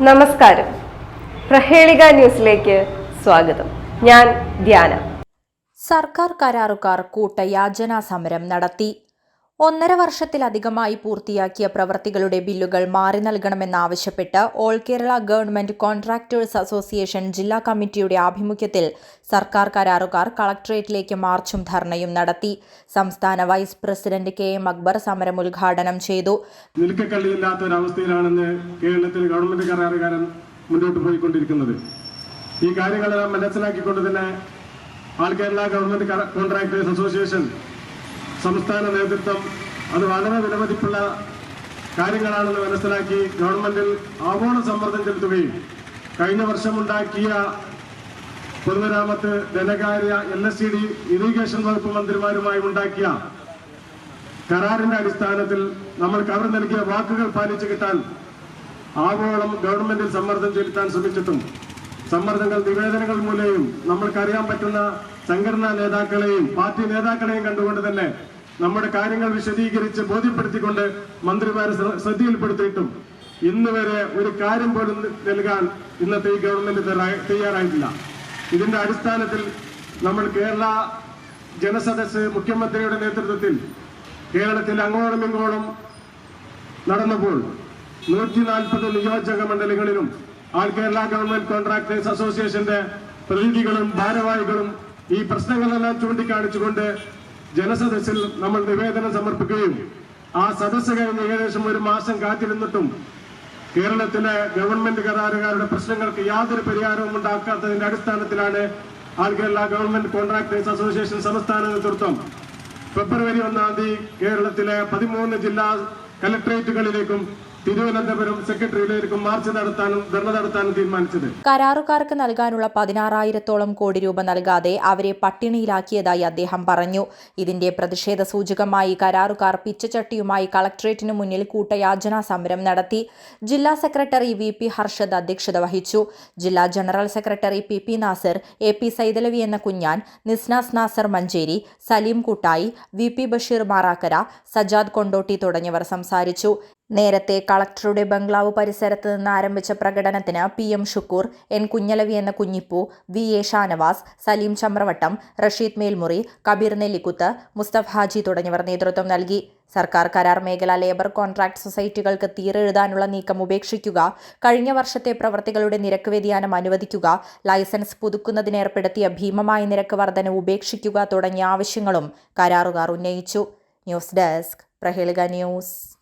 നമസ്കാരം. പ്രഹേളിക ന്യൂസിലേക്ക് സ്വാഗതം. ഞാൻ ധ്യാന. സർക്കാർ കരാറുകാർ കൂട്ടയാചനാ സമരം നടത്തി. ഒന്നര വർഷത്തിലധികമായി പൂർത്തിയാക്കിയ പ്രവൃത്തികളുടെ ബില്ലുകൾ മാറി നൽകണമെന്നാവശ്യപ്പെട്ട് all Kerala government contractors association ജില്ലാ കമ്മിറ്റിയുടെ ആഭിമുഖ്യത്തിൽ സർക്കാർ കരാറുകാർ കളക്ടറേറ്റിലേക്ക് മാർച്ചും ധർണയും നടത്തി. സംസ്ഥാന vice president K M Akbar സമരം ഉദ്ഘാടനം ചെയ്തു. ഗവൺമെന്റ് മുന്നോട്ട് ഈ കാര്യങ്ങളെല്ലാം മനസ്സിലാക്കിക്കൊണ്ട് തന്നെ all Kerala government contractors association സംസ്ഥാന നേതൃത്വം അത് വളരെ വിലമതിപ്പുള്ള കാര്യങ്ങളാണെന്ന് മനസ്സിലാക്കി ഗവൺമെന്റിൽ ആഗോള സമ്മർദ്ദം ചെലുത്തുകയും കഴിഞ്ഞ വർഷമുണ്ടാക്കിയ പൊതുമരാമത്ത് ധനകാര്യ L S C D irrigation വകുപ്പ് മന്ത്രിമാരുമായി ഉണ്ടാക്കിയ കരാറിന്റെ അടിസ്ഥാനത്തിൽ നമ്മൾക്ക് അവർ നൽകിയ വാക്കുകൾ പാലിച്ചു കിട്ടാൻ ആവോളം ഗവൺമെന്റിൽ സമ്മർദ്ദം ചെലുത്താൻ ശ്രമിച്ചിട്ടും സമ്മർദ്ദങ്ങൾ നിവേദനങ്ങൾ മൂലയും നമ്മൾക്കറിയാൻ പറ്റുന്ന സംഘടനാ നേതാക്കളെയും പാർട്ടി നേതാക്കളെയും കണ്ടുകൊണ്ട് തന്നെ നമ്മുടെ കാര്യങ്ങൾ വിശദീകരിച്ച് ബോധ്യപ്പെടുത്തിക്കൊണ്ട് മന്ത്രിമാരെ ശ്ര- ശ്രദ്ധയിൽപ്പെടുത്തിയിട്ടും ഇന്ന് വരെ ഒരു കാര്യം പോലും നൽകാൻ ഇന്നത്തെ ഈ ഗവൺമെന്റ് തയ്യാറായിട്ടില്ല. ഇതിന്റെ അടിസ്ഥാനത്തിൽ നമ്മൾ കേരള ജനസദസ് മുഖ്യമന്ത്രിയുടെ നേതൃത്വത്തിൽ കേരളത്തിൽ അങ്ങോളം ഇങ്ങോളം നടന്നപ്പോൾ നൂറ്റി നാൽപ്പത് നിയോജക മണ്ഡലങ്ങളിലും ആൾ കേരള ഗവൺമെന്റ് കോൺട്രാക്ടേഴ്സ് അസോസിയേഷന്റെ പ്രതിനിധികളും ഭാരവാഹികളും ഈ പ്രശ്നങ്ങളെല്ലാം ചൂണ്ടിക്കാണിച്ചുകൊണ്ട് ജനസദസ്സിൽ നമ്മൾ നിവേദനം സമർപ്പിക്കുകയും ആ സദസ്സ് കഴിഞ്ഞ് ഏകദേശം ഒരു മാസം കാത്തിരുന്നിട്ടും കേരളത്തിലെ ഗവൺമെന്റ് കരാറുകാരുടെ പ്രശ്നങ്ങൾക്ക് യാതൊരു പരിഹാരവും ഉണ്ടാക്കാത്തതിന്റെ അടിസ്ഥാനത്തിലാണ് all Kerala government contractors association സംസ്ഥാന നേതൃത്വം ഫെബ്രുവരി ഒന്നാം തീയതി കേരളത്തിലെ പതിമൂന്ന് ജില്ലാ കലക്ടറേറ്റുകളിലേക്കും തിരുവനന്തപുരം സെക്രട്ടറിയിലേക്കും മാർച്ച് നടത്താനും ധർണ നടത്താനും തീരുമാനിച്ചത്. കരാറുകാർക്ക് നൽകാനുള്ള പതിനാറായിരത്തോളം കോടി രൂപ നൽകാതെ അവരെ പട്ടിണിയിലാക്കിയതായി അദ്ദേഹം പറഞ്ഞു. ഇതിന്റെ പ്രതിഷേധ സൂചകമായി കരാറുകാർ പിച്ചച്ചട്ടിയുമായി കളക്ടറേറ്റിനു മുന്നിൽ കൂട്ടയാചനാ സമരം നടത്തി. ജില്ലാ സെക്രട്ടറി വി പി ഹർഷദ് അധ്യക്ഷത വഹിച്ചു. ജില്ലാ general secretary P P Nasar A P Saithalavi എന്ന കുഞ്ഞാൻ നിസ്നാസ് നാസർ മഞ്ചേരി സലീം കൂട്ടായി വി പി ബഷീർ മാറാക്കര സജാദ് കൊണ്ടോട്ടി തുടങ്ങിയവർ സംസാരിച്ചു. നേരത്തെ കളക്ടറുടെ ബംഗ്ലാവ് പരിസരത്ത് നിന്ന് ആരംഭിച്ച പ്രകടനത്തിന് P M Shukoor N Kunhalavi എന്ന കുഞ്ഞിപ്പൂ വി എ ഷാനവാസ് സലീം ചമ്രവട്ടം റഷീദ് മേൽമുറി കബീർ നെല്ലിക്കുത്ത് മുസ്തഫ് ഹാജി തുടങ്ങിയവർ നേതൃത്വം നൽകി. സർക്കാർ കരാർ മേഖല ലേബർ കോൺട്രാക്ട് സൊസൈറ്റികൾക്ക് തീരെഴുതാനുള്ള നീക്കം ഉപേക്ഷിക്കുക കഴിഞ്ഞ വർഷത്തെ പ്രവർത്തികളുടെ നിരക്ക് വ്യതിയാനം അനുവദിക്കുക ലൈസൻസ് പുതുക്കുന്നതിന് ഏർപ്പെടുത്തിയ ഭീമമായ നിരക്ക് വർധന ഉപേക്ഷിക്കുക തുടങ്ങിയ ആവശ്യങ്ങളും കരാറുകാർ ഉന്നയിച്ചു. News desk Prahelika news.